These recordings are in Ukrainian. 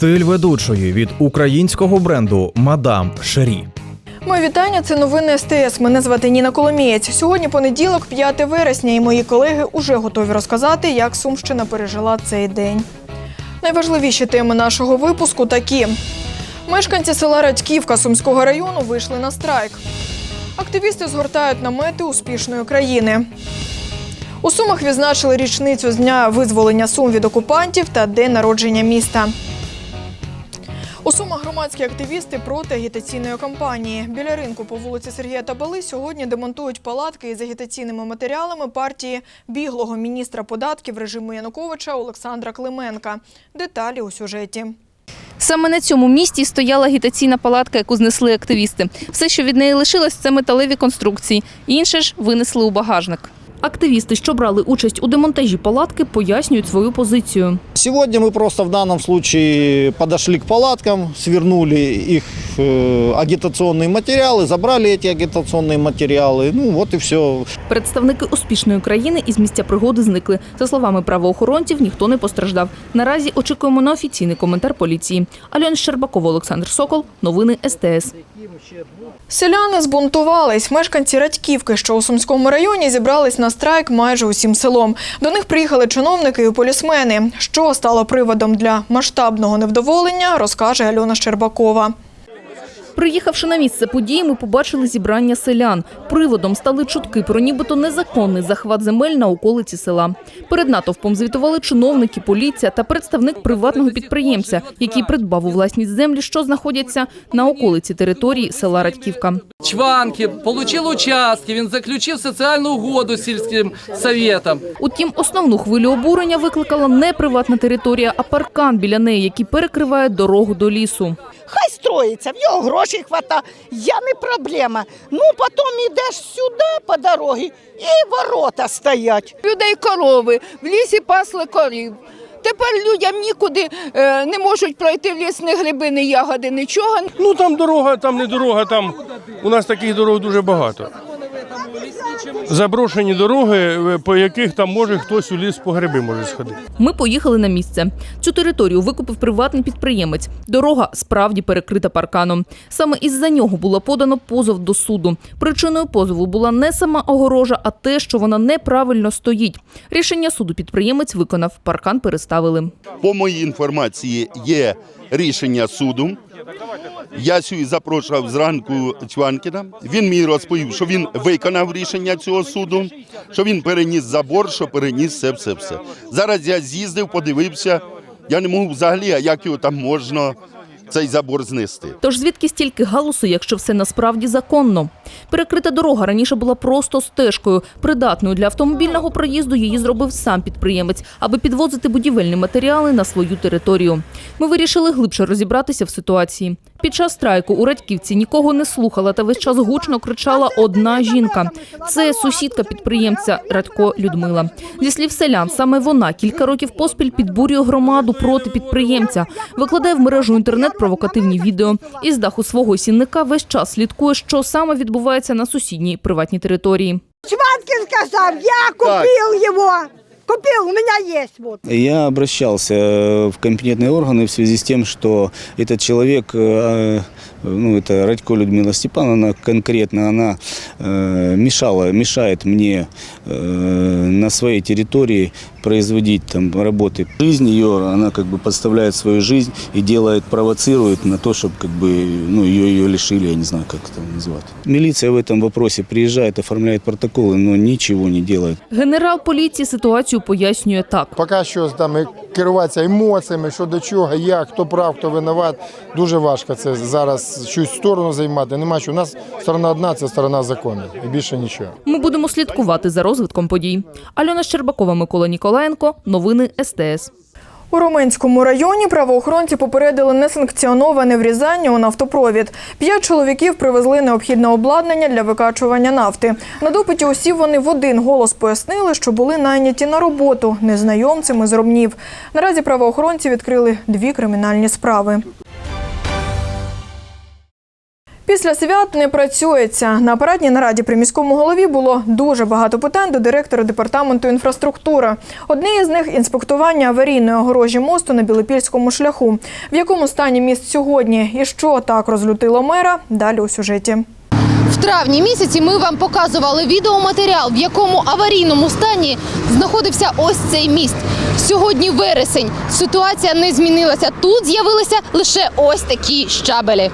Стиль ведучої від українського бренду Мадам Шері. Моє вітання. Це новини СТС. Мене звати Ніна Коломієць. Сьогодні понеділок, 5 вересня, і мої колеги уже готові розказати, як Сумщина пережила цей день. Найважливіші теми нашого випуску такі: мешканці села Радьківка Сумського району вийшли на страйк. Активісти згортають намети успішної країни. У Сумах відзначили річницю з дня визволення Сум від окупантів та день народження міста. У Сумах громадські активісти проти агітаційної кампанії. Біля ринку по вулиці Сергія Табали сьогодні демонтують палатки із агітаційними матеріалами партії біглого міністра податків режиму Януковича Олександра Клименка. Деталі у сюжеті. Саме на цьому місці стояла агітаційна палатка, яку знесли активісти. Все, що від неї лишилось, це металеві конструкції. Інше ж винесли у багажник. Активісти, що брали участь у демонтажі палатки, пояснюють свою позицію. Сегодня мы просто в данном случае подошли к палаткам, свернули их э, агитационные материалы, забрали эти агитационные материалы. Ну вот и все. Представники успішної країни із місця пригоди зникли. За словами правоохоронців, ніхто не постраждав. Наразі очікуємо на офіційний коментар поліції. Альона Щербакова, Олександр Сокол. Новини СТС. Селяни збунтувались. Мешканці Радьківки, що у Сумському районі, зібрались на страйк майже усім селом. До них приїхали чиновники і полісмени. Що стало приводом для масштабного невдоволення, розкаже Альона Щербакова. Приїхавши на місце події, ми побачили зібрання селян. Приводом стали чутки про нібито незаконний захват земель на околиці села. Перед натовпом звітували чиновники, поліція та представник приватного підприємця, який придбав у власність землі, що знаходяться на околиці території села Радьківка. Чванки, получил участки, він заключив соціальну угоду з сільським советом. Утім, основну хвилю обурення викликала не приватна територія, а паркан біля неї, який перекриває дорогу до лісу. Хай строїться, в нього грошей хвата, я не проблема. Ну, потім йдеш сюди по дорозі і ворота стоять. людей корови, в лісі пасли корів. Тепер людям нікуди е, не можуть пройти в ліс ні гриби, ні ягоди, нічого. Ну там дорога, там не дорога, там у нас таких дорог дуже багато. Заброшені дороги, е, по яких там може хтось у ліс по гриби може сходити. Ми поїхали на місце. Цю територію викупив приватний підприємець. Дорога справді перекрита парканом. Саме із-за нього було подано позов до суду. Причиною позову була не сама огорожа, а те, що вона неправильно стоїть. Рішення суду підприємець виконав. Паркан переставили. По моїй інформації є рішення суду. Я сюди запрошував зранку Чванкіна. Він мені розповів, що він виконав рішення цього суду, що він переніс забор, що переніс все, все, все. Зараз я з'їздив, подивився. Я не можу взагалі, а як його там можна цей забор знести. Тож звідки стільки галусу, якщо все насправді законно? Перекрита дорога раніше була просто стежкою. Придатною для автомобільного проїзду її зробив сам підприємець, аби підвозити будівельні матеріали на свою територію. Ми вирішили глибше розібратися в ситуації. Під час страйку у Радьківці нікого не слухала та весь час гучно кричала одна жінка. Це сусідка підприємця Радько Людмила. Зі слів селян, саме вона кілька років поспіль підбурює громаду проти підприємця, викладає в мережу інтернет провокативні відео. Із даху свого сінника весь час слідкує, що саме відбувається на сусідній приватній території. Чванкин сказав, я купив його. Купив, у мене є. Вот. Я обращался э, в компетентные органы в связи с тем, что этот человек, э, ну это Радько Людмила Степановна конкретно, она э, мешала, мешает мне э, на своей территории производить там работы. Жизнь ее, она как бы подставляет свою жизнь и делает, провоцирует на то, чтобы как бы, ну, ее, ее лишили, я не знаю, как это назвать. Милиция в этом вопросе приезжает, оформляет протоколы, но ничего не делает. Генерал поліції ситуацію пояснює так. Поки що там і керуватися емоціями, що до чого, як, хто прав, хто винуват. Дуже важко це зараз щось сторону займати. Нема що. У нас сторона одна це сторона закону. І більше нічого. Ми будемо слідкувати за розвитком подій. Альона Щербакова, Микола Ніколаєнко. Новини СТС. У Роменському районі правоохоронці попередили несанкціоноване врізання у нафтопровід. П'ять чоловіків привезли необхідне обладнання для викачування нафти. На допиті усі вони в один голос пояснили, що були найняті на роботу незнайомцями з Ромнів. Наразі правоохоронці відкрили дві кримінальні справи. Після свят не працюється. На апаратній нараді при міському голові було дуже багато питань до директора департаменту інфраструктури. Одне із них інспектування аварійної огорожі мосту на Білопільському шляху. В якому стані міст сьогодні і що так розлютило мера? Далі у сюжеті. В травні місяці ми вам показували відеоматеріал, в якому аварійному стані знаходився ось цей міст. Сьогодні вересень. Ситуація не змінилася. Тут з'явилися лише ось такі щабелі.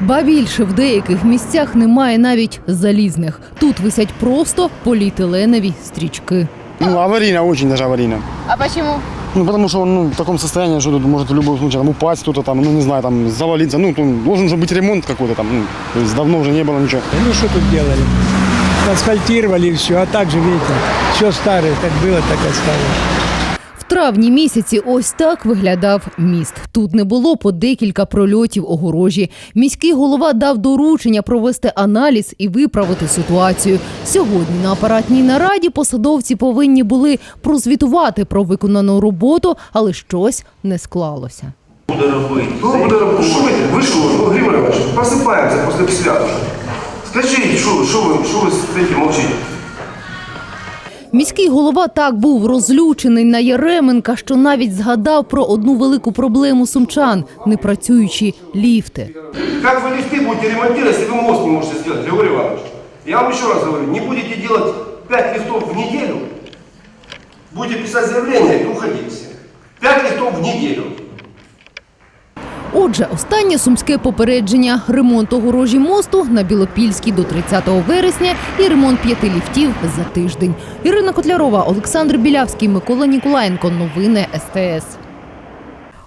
Ба більше в деяких місцях немає навіть залізних. Тут висять просто поліетиленові стрічки. Ну, аварийно, очень даже аварийно. А чому? Ну, потому что он ну, в таком состоянии, что тут может в любой случай там, упасть кто-то там, ну, не знаю, там, завалиться. Ну, тут должен же быть ремонт какой-то там. Ну, то есть давно уже не было ничего. Ну что тут делали? Асфальтировали и все, а так же, видите, все старое, как было, так и осталось. В травні місяці ось так виглядав міст. Тут не було по декілька прольотів огорожі. Міський голова дав доручення провести аналіз і виправити ситуацію. Сьогодні на апаратній нараді посадовці повинні були прозвітувати про виконану роботу, але щось не склалося. Хто буде робити? Що ви? Ви що? Ну, Григорій просипаємося після свят. Скажіть, що, що ви, що ви стоїте, мовчите? Міський голова так був розлючений на Яременка, що навіть згадав про одну велику проблему сумчан непрацюючі ліфти. Как вы лифты будете ремонтировать, если вы мост не можете сделать, Григорий Иванович? Я вам еще раз говорю, не будете делать 5 лифтов в неделю, будете писать заявление и уходите все. 5 лифтов в неделю. Отже, останнє сумське попередження: ремонт огорожі мосту на Білопільській до 30 вересня і ремонт п'яти ліфтів за тиждень. Ірина Котлярова, Олександр Білявський, Микола Ніколаєнко. Новини СТС.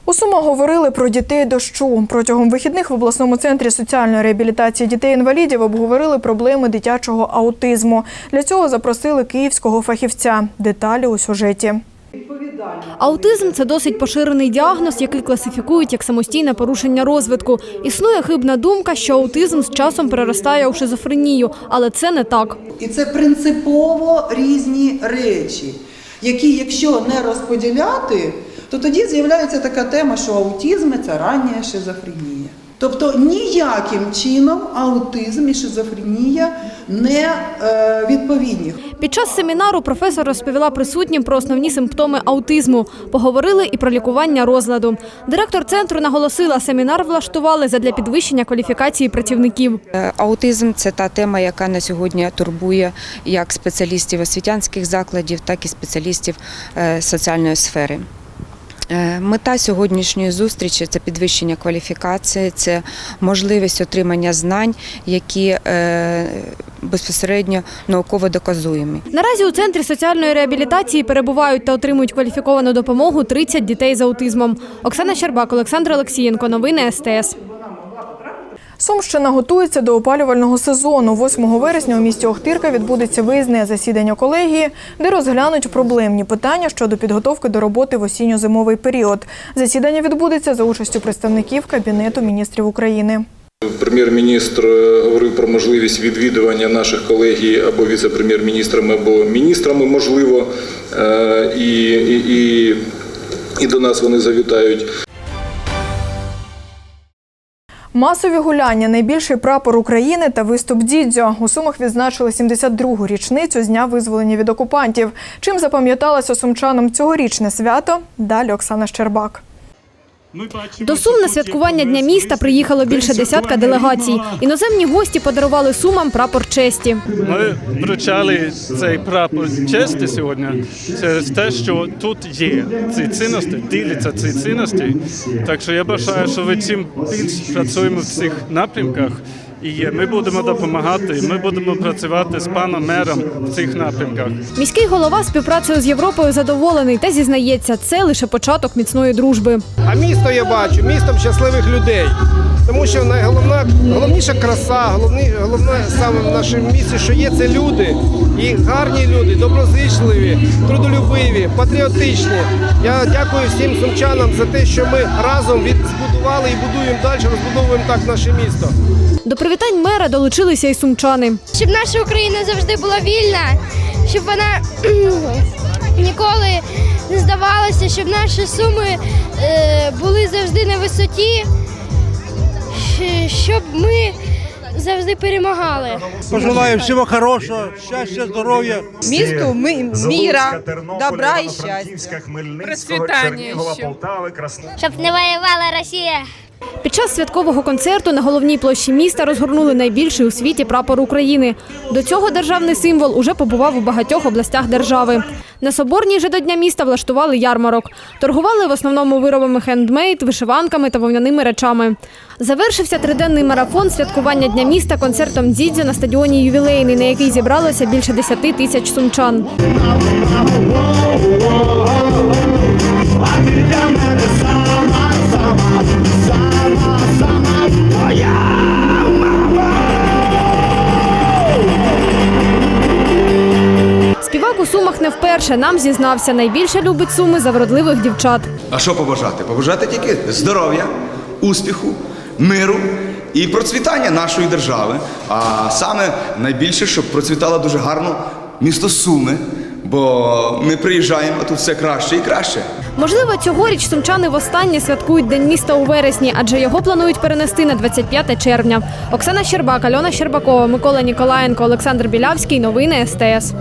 У Сумах говорили про дітей дощу. Протягом вихідних в обласному центрі соціальної реабілітації дітей-інвалідів обговорили проблеми дитячого аутизму. Для цього запросили київського фахівця. Деталі у сюжеті. Аутизм це досить поширений діагноз, який класифікують як самостійне порушення розвитку. Існує хибна думка, що аутизм з часом переростає у шизофренію, але це не так. І це принципово різні речі, які, якщо не розподіляти, то тоді з'являється така тема, що аутизм це рання шизофренія. Тобто ніяким чином аутизм і шизофренія не е, відповідні. Під час семінару професор розповіла присутнім про основні симптоми аутизму. Поговорили і про лікування розладу. Директор центру наголосила, семінар влаштували задля підвищення кваліфікації працівників. Е, Аутизм це та тема, яка на сьогодні турбує як спеціалістів освітянських закладів, так і спеціалістів е, соціальної сфери. Е, Мета сьогоднішньої зустрічі це підвищення кваліфікації, це можливість отримання знань, які е, безпосередньо науково доказуємі. Наразі у центрі соціальної реабілітації перебувають та отримують кваліфіковану допомогу 30 дітей з аутизмом. Оксана Щербак, Олександр Олексієнко. Новини СТС. Сумщина готується до опалювального сезону. 8 вересня у місті Охтирка відбудеться виїзне засідання колегії, де розглянуть проблемні питання щодо підготовки до роботи в осінньо-зимовий період. Засідання відбудеться за участю представників Кабінету міністрів України. Прем'єр-міністр е, говорив про можливість відвідування наших колегій або віце-прем'єр-міністрами, або міністрами, можливо, Е, і, і, і, і до нас вони завітають. Масові гуляння, найбільший прапор України та виступ дідзьо. У Сумах відзначили 72-гу річницю з дня визволення від окупантів. Чим запам'яталося сумчанам цьогорічне свято? Далі Оксана Щербак. До Сум на святкування Дня міста приїхало більше десятка делегацій. Іноземні гості подарували Сумам прапор честі. Ми вручали цей прапор честі сьогодні через те, що тут є ці цінності, діляться ці цінності. Так що я бажаю, що ви чим більше працюємо в цих напрямках. І ми будемо допомагати. Ми будемо працювати з паном мером в цих напрямках. Міський голова співпрацею з Європою задоволений та зізнається, це лише початок міцної дружби. А місто я бачу містом щасливих людей. Тому що найголовна, головніша краса, головні, головне саме в нашому місті, що є це люди, і гарні люди, доброзичливі, трудолюбиві, патріотичні. Я дякую всім сумчанам за те, що ми разом від збудували і будуємо далі, розбудовуємо так наше місто. До привітань мера долучилися й сумчани. Щоб наша Україна завжди була вільна, щоб вона ніколи не здавалася, щоб наші суми е, були завжди на висоті, щоб ми завжди перемагали. Пожелаю всего хорошего, счастья, здоровья. Місту ми, міра, добра і щастя. Процвітання Щоб не воювала Росія. Під час святкового концерту на головній площі міста розгорнули найбільший у світі прапор України. До цього державний символ уже побував у багатьох областях держави. На Соборній же до Дня міста влаштували ярмарок. Торгували в основному виробами хендмейд, вишиванками та вовняними речами. Завершився триденний марафон святкування Дня міста концертом Дзідзю на стадіоні «Ювілейний», на який зібралося більше 10 тисяч сумчан. Співак у Сумах не вперше нам зізнався, найбільше любить суми за вродливих дівчат. А що побажати? Побажати тільки здоров'я, успіху, миру і процвітання нашої держави. А саме найбільше, щоб процвітало дуже гарно місто Суми, бо ми приїжджаємо, а тут все краще і краще. Можливо, цьогоріч сумчани востаннє святкують День міста у вересні, адже його планують перенести на 25 червня. Оксана Щербак, Альона Щербакова, Микола Ніколаєнко, Олександр Білявський. Новини СТС.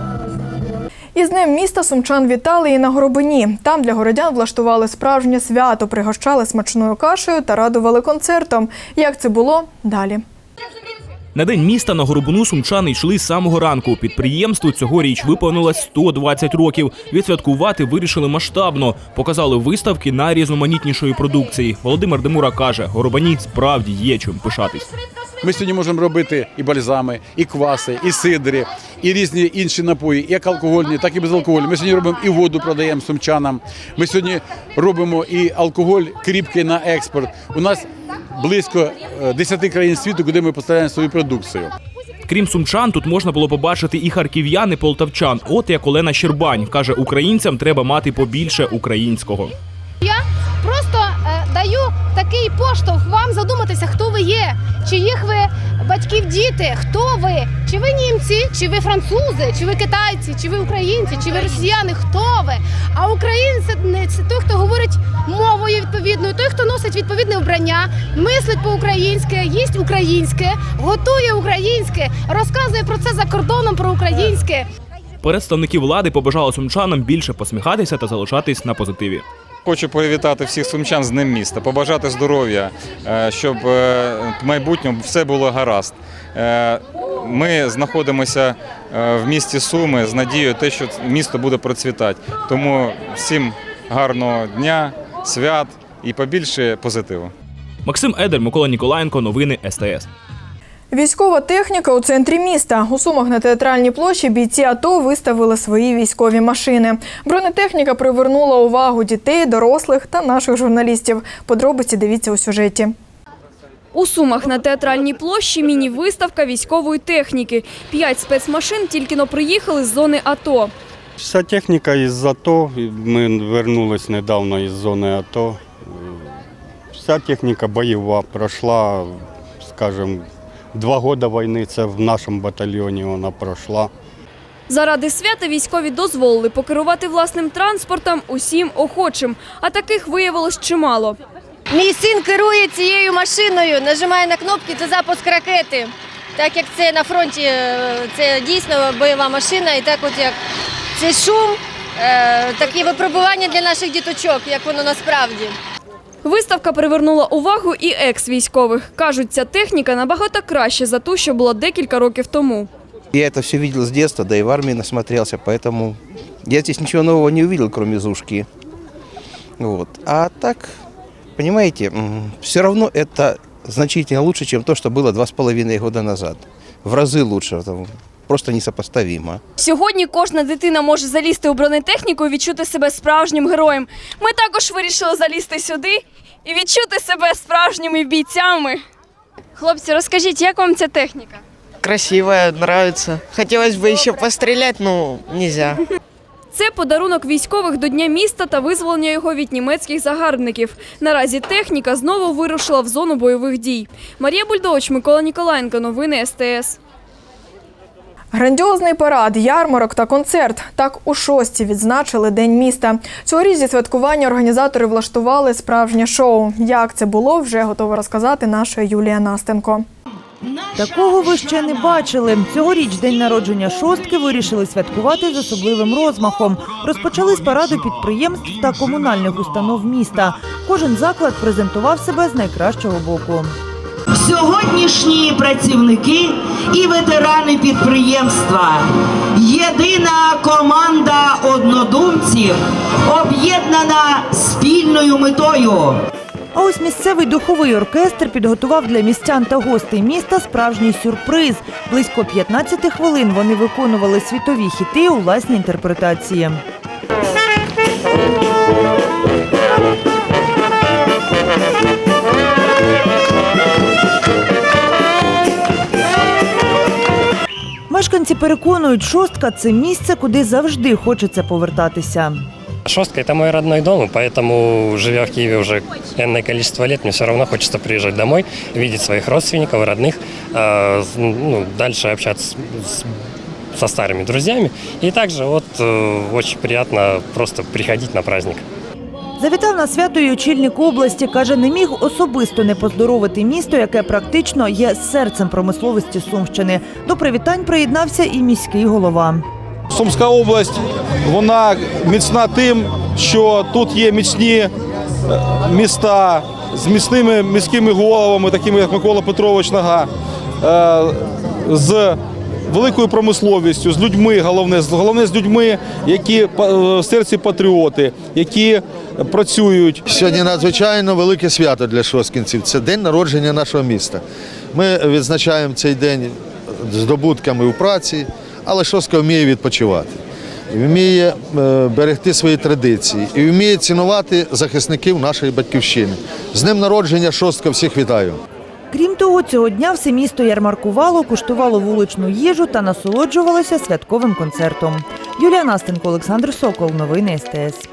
Із ним міста сумчан вітали і на Горобині. Там для городян влаштували справжнє свято, пригощали смачною кашею та радували концертом. Як це було далі? На день міста на Горобуну сумчани йшли з самого ранку. Підприємству цьогоріч виповнилось 120 років. Відсвяткувати вирішили масштабно. Показали виставки найрізноманітнішої продукції. Володимир Демура каже, Горобані справді є чим пишатись. Ми сьогодні можемо робити і бальзами, і кваси, і сидри, і різні інші напої, як алкогольні, так і безалкогольні. Ми сьогодні робимо і воду продаємо сумчанам. Ми сьогодні робимо і алкоголь кріпкий на експорт. У нас близько е, 10 країн світу, куди ми поставляємо свою продукцію. Крім сумчан, тут можна було побачити і харків'ян, і полтавчан. От як Олена Щербань каже, українцям треба мати побільше українського. Я просто е, даю такий поштовх вам задуматися, хто ви є, чиїх ви батьків діти, хто ви, чи ви німці, чи ви французи, чи ви китайці, чи ви українці, чи ви росіяни, хто ви. А українець це той, хто говорить мовою відповідною, той, хто носить відповідне вбрання, мислить по-українськи, їсть українське, готує українське, розказує про це за кордоном про українське. Представники влади побажали сумчанам більше посміхатися та залишатись на позитиві. Хочу привітати всіх сумчан з Днем міста, побажати здоров'я, е, щоб е, в майбутньому все було гаразд. Е, Ми знаходимося в місті Суми з надією, те, що місто буде процвітати. Тому всім гарного дня, свят і побільше позитиву. Максим Едер, Микола Ніколаєнко, новини СТС. Військова техніка у центрі міста. У Сумах на театральній площі бійці АТО виставили свої військові машини. Бронетехніка привернула увагу дітей, дорослих та наших журналістів. Подробиці дивіться у сюжеті. У Сумах на театральній площі міні-виставка військової техніки. П'ять спецмашин тільки но приїхали з зони АТО. Вся техніка із АТО. Ми вернулись недавно із зони АТО. Вся техніка бойова пройшла, скажімо, два роки війни. Це в нашому батальйоні вона пройшла. Заради свята військові дозволили покерувати власним транспортом усім охочим, а таких виявилось чимало. Мій син керує цією машиною, нажимає на кнопки, це запуск ракети. Так як це на фронті, е, це дійсно бойова машина, і так от як це шум, е, такі випробування для наших діточок, як воно насправді. Виставка привернула увагу і екс-військових. Кажуть, ця техніка набагато краще за ту, що була декілька років тому. Я это все видел с детства, да и в армии насмотрелся, поэтому я здесь ничего нового не увидел, кроме зушки. Вот. А так, понимаете, все равно это значительно лучше, чем то, что было два с половиной года назад. В разы лучше, это просто несопоставимо. Сьогодні кожна дитина може залізти у бронетехніку і відчути себе справжнім героєм. Ми також вирішили залізти сюди і відчути себе справжніми бійцями. Хлопці, розкажіть, як вам ця техніка? Красивая, нравится. Хотелось бы еще пострелять, но нельзя. Це подарунок військових до Дня міста та визволення його від німецьких загарбників. Наразі техніка знову вирушила в зону бойових дій. Марія Бульдович, Микола Ніколаєнко. Новини СТС. Грандіозний парад, ярмарок та концерт. Так у шості відзначили День міста. Цьогоріч зі святкування організатори влаштували справжнє шоу. Як це було, вже готова розказати наша Юлія Настенко. Такого ви ще не бачили. Цьогоріч день народження шостки вирішили святкувати з особливим розмахом. Розпочали з параду підприємств та комунальних установ міста. Кожен заклад презентував себе з найкращого боку. Сьогоднішні працівники і ветерани підприємства. Єдина команда однодумців, об'єднана спільною метою. А ось місцевий духовий оркестр підготував для містян та гостей міста справжній сюрприз. Близько 15 хвилин вони виконували світові хіти у власній інтерпретації. Мешканці переконують, шостка це місце, куди завжди хочеться повертатися. Шостка – это мой родной дом, и поэтому, живя в Киеве уже энное количество лет, мне все равно хочется приезжать домой, видеть своих родственников, родных, а, ну, дальше общаться с- со старыми друзьями. И также вот э, очень приятно просто приходить на праздник. Завітав на свято й очільник області. Каже, не міг особисто не поздоровити місто, яке практично є серцем промисловості Сумщини. До привітань приєднався і міський голова. Сумська область вона міцна тим, що тут є міцні е, міста з міцними міськими головами, такими як Микола Петрович Нага, е, з великою промисловістю, з людьми, головне, головне з людьми, які е, в серці патріоти, які працюють. Сьогодні надзвичайно велике свято для шосткінців. Це день народження нашого міста. Ми відзначаємо цей день здобутками у праці, але шостка вміє відпочивати. Вміє е, берегти свої традиції і вміє цінувати захисників нашої батьківщини. З ним народження шостка всіх вітаю. Крім того, цього дня все місто ярмаркувало, куштувало вуличну їжу та насолоджувалося святковим концертом. Юлія Настенко, Олександр Сокол. Новини СТС.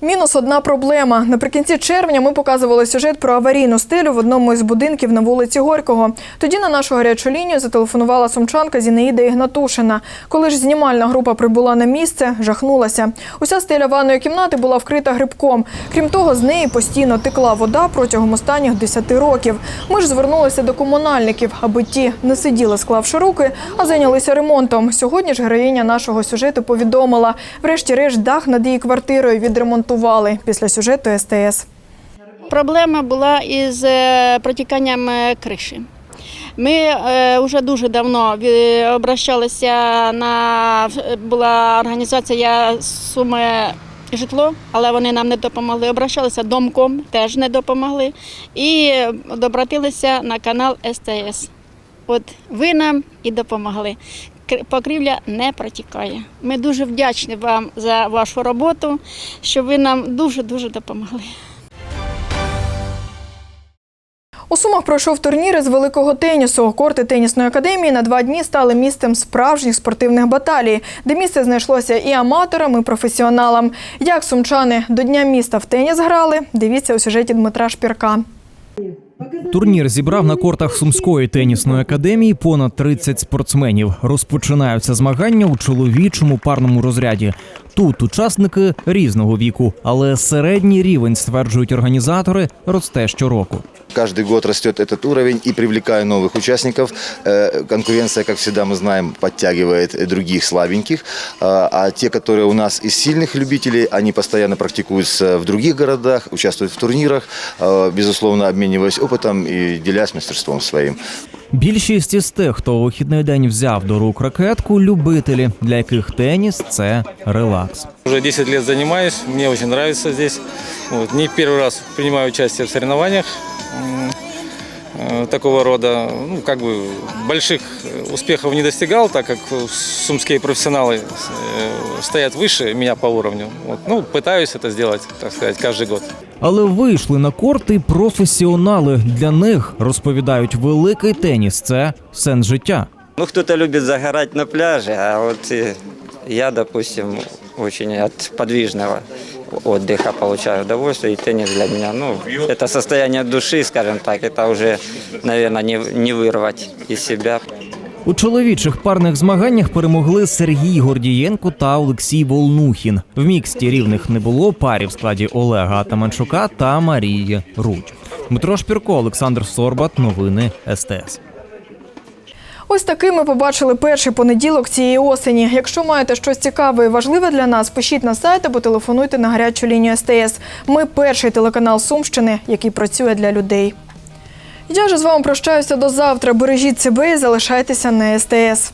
Мінус одна проблема. Наприкінці червня ми показували сюжет про аварійну стелю в одному із будинків на вулиці Горького. Тоді на нашу гарячу лінію зателефонувала сумчанка Зінаїда Ігнатушина. Коли ж знімальна група прибула на місце, жахнулася. Уся стеля ванної кімнати була вкрита грибком. Крім того, з неї постійно текла вода протягом останніх 10 років. Ми ж звернулися до комунальників, аби ті не сиділи, склавши руки, а зайнялися ремонтом. Сьогодні ж героїня нашого сюжету повідомила, врешті-решт дах над її квартирою відремонтували після сюжету СТС. Проблема була із е, протіканням е, криші. Ми е, вже дуже давно обращалися на була організація Суми житло, але вони нам не допомогли. Обращалися домком, теж не допомогли. І добратилися на канал СТС. От ви нам і допомогли. Кр- Покрівля не протікає. Ми дуже вдячні вам за вашу роботу, що ви нам дуже дуже допомогли. У Сумах пройшов турнір із великого тенісу. Корти тенісної академії на два дні стали місцем справжніх спортивних баталій, де місце знайшлося і аматорам, і професіоналам. Як сумчани до Дня міста в теніс грали, дивіться у сюжеті Дмитра Шпірка. Турнір зібрав на кортах Сумської тенісної академії понад 30 спортсменів. Розпочинаються змагання у чоловічому парному розряді. Тут учасники різного віку, але середній рівень, стверджують організатори, росте щороку Каждый год растет этот уровень и привлекая новых участников. Э, Конкуренция, как всегда мы знаем, подтягивает э, других слабеньких. А а те, которые у нас из сильных любителей, они постоянно практикуются в других городах, участвуют в турнирах, э, безусловно, обмениваясь опытом и делясь мастерством своим. Більшість із тих, хто у вихідний день взяв до рук ракетку, любителі, для яких теніс це релакс. Уже 10 лет занимаюсь, мне очень нравится здесь. Вот, не первый раз принимаю участие в соревнованиях м, э, такого рода. Ну, как бы больших э, успехов не достигал, так как сумские профессионалы э, стоят выше меня по уровню. Вот, ну, пытаюсь это сделать, так сказать, каждый год. Але вийшли на корти професіонали. Для них розповідають, великий теніс це сенс життя. Ну, кто-то любит загорать на пляже, а вот э, я, допустим, очень от подвижного отдыха получаю удовольствие. И теннис для меня, ну, это состояние души, скажем так, это уже, наверное, не, не вырвать из себя. У чоловічих парних змаганнях перемогли Сергій Гордієнко та Олексій Волнухін. В міксті рівних не було парі в складі Олега Атаманчука та Марії Рудь. Дмитро Шпірко, Олександр Сорбат. Новини СТС. Ось таким ми побачили перший понеділок цієї осені. Якщо маєте щось цікаве і важливе для нас, пишіть на сайт або телефонуйте на гарячу лінію СТС. Ми перший телеканал Сумщини, який працює для людей. Я ж з вами прощаюся до завтра. Бережіть себе і залишайтеся на СТС.